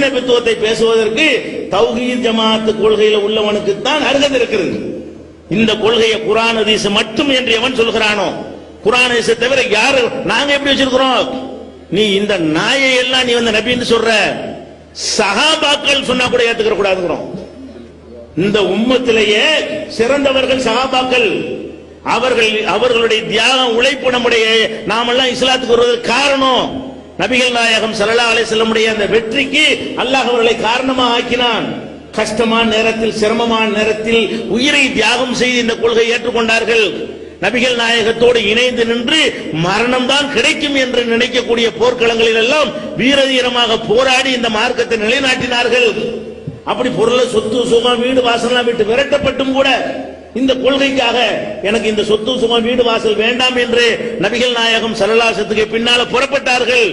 நபித்துவத்தை பேசுவதற்கு தௌஹீத் ஜமாத் கொள்கையில உள்ளவனுக்கு தான் அருகதை இருக்கிறது. இந்த கொள்கையை குரான் ஹதீஸ் மட்டும் என்று எவன் சொல்கிறானோ? குரான் அதிசை தவிர யாரு? நாங்க எப்படி வச்சிருக்கிறோம்? நீ இந்த நாயை எல்லாம் நீ வந்து நபின்னு சொல்ற. சகாபாக்கள் சொன்னா கூட ஏத்துக்கிற கூடாதுங்கிறோம். இந்த உம்மத்திலேயே சிறந்தவர்கள் சகாபாக்கள் அவர்கள் அவர்களுடைய தியாகம் உழைப்பு நம்முடைய நாமெல்லாம் இஸ்லாத்துக்கு வருவதற்கு காரணம். நபிகள் நாயகம் ஸல்லல்லாஹு அலைஹி அந்த வெற்றிக்கு அல்லாஹ் அவர்களை காரணமாக ஆக்கினான். கஷ்டமான நேரத்தில் சிரமமான நேரத்தில் உயிரை தியாகம் செய்து இந்த கொள்கை ஏற்றுக்கொண்டார்கள். நபிகள் நாயகத்தோடு இணைந்து நின்று மரணம் தான் கிடைக்கும் என்று நினைக்கக்கூடிய போர்க்களங்களில் எல்லாம் வீரதீரமாக போராடி இந்த மார்க்கத்தை நிலைநாட்டினார்கள். அப்படி பொருளை சொத்து சுகம் வீடு வாசலாம் விட்டு விரட்டப்பட்டும் கூட இந்த கொள்கைக்காக எனக்கு இந்த சொத்து சுகம் வீடு வாசல் வேண்டாம் என்று நபிகள் நாயகம் சரலாசத்துக்கு பின்னால புறப்பட்டார்கள்.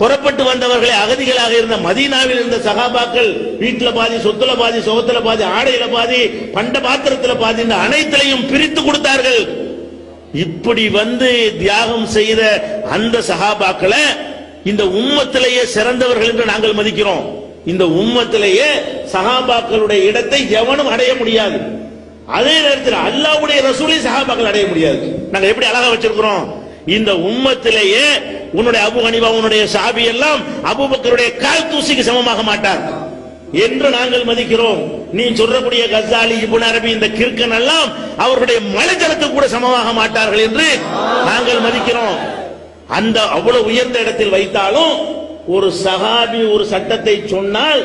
புறப்பட்டு வந்தவர்களை அகதிகளாக இருந்த மதீனாவில் இருந்த சகாபாக்கள் வீட்டுல பாதி சொத்துல பாதி சுகத்துல பாதி ஆடையில பாதி பண்ட பாத்திரத்துல பாதி இந்த அனைத்திலையும் பிரித்து கொடுத்தார்கள். இப்படி வந்து தியாகம் செய்த அந்த சகாபாக்களை இந்த உம்மத்திலேயே சிறந்தவர்கள் என்று நாங்கள் மதிக்கிறோம். இந்த உம்மத்திலேயே சகாபாக்களுடைய இடத்தை எவனும் அடைய முடியாது. அதே நேரத்தில் அல்லாவுடைய ரசூலை சகாபாக்கள் அடைய முடியாது. நாங்க எப்படி அழகா வச்சிருக்கிறோம்? இந்த உம்மத்திலேயே உன்னுடைய அபு ஹனிபா உன்னுடைய சாபி எல்லாம் அபுபக்கருடைய கால் தூசிக்கு சமமாக மாட்டார். என்று நாங்கள் மதிக்கிறோம். நீ சொல்லக்கூடிய கசாலி இபுன் அரபி இந்த கிறுக்கன் எல்லாம் அவர்களுடைய மலைஜலத்துக்கு கூட சமமாக மாட்டார்கள் என்று நாங்கள் மதிக்கிறோம். அந்த அவ்வளவு உயர்ந்த இடத்தில் வைத்தாலும் ஒரு சகாபி ஒரு சட்டத்தை சொன்னால்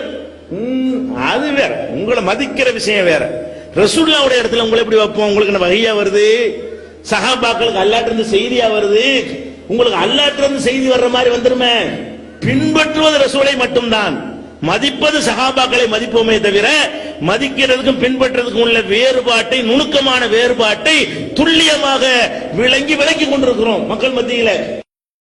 அது வேற. உங்களை மதிக்கிற விஷயம் வேற. ரசூல்லாவுடைய இடத்துல உங்களை எப்படி வைப்போம்? உங்களுக்கு வகையா வருது? சகாபாக்களுக்கு அல்லாட்டு இருந்து செய்தியா வருது? உங்களுக்கு அல்லாட்டு இருந்து செய்தி வர்ற மாதிரி வந்துருமே. பின்பற்றுவது ரசூலை மட்டும்தான். மதிப்பது சகாபாக்களை மதிப்போமே தவிர மதிக்கிறதுக்கும் பின்பற்றுறதுக்கும் உள்ள வேறுபாட்டை நுணுக்கமான வேறுபாட்டை துல்லியமாக விளங்கி விளக்கி கொண்டிருக்கிறோம் மக்கள் மத்தியில.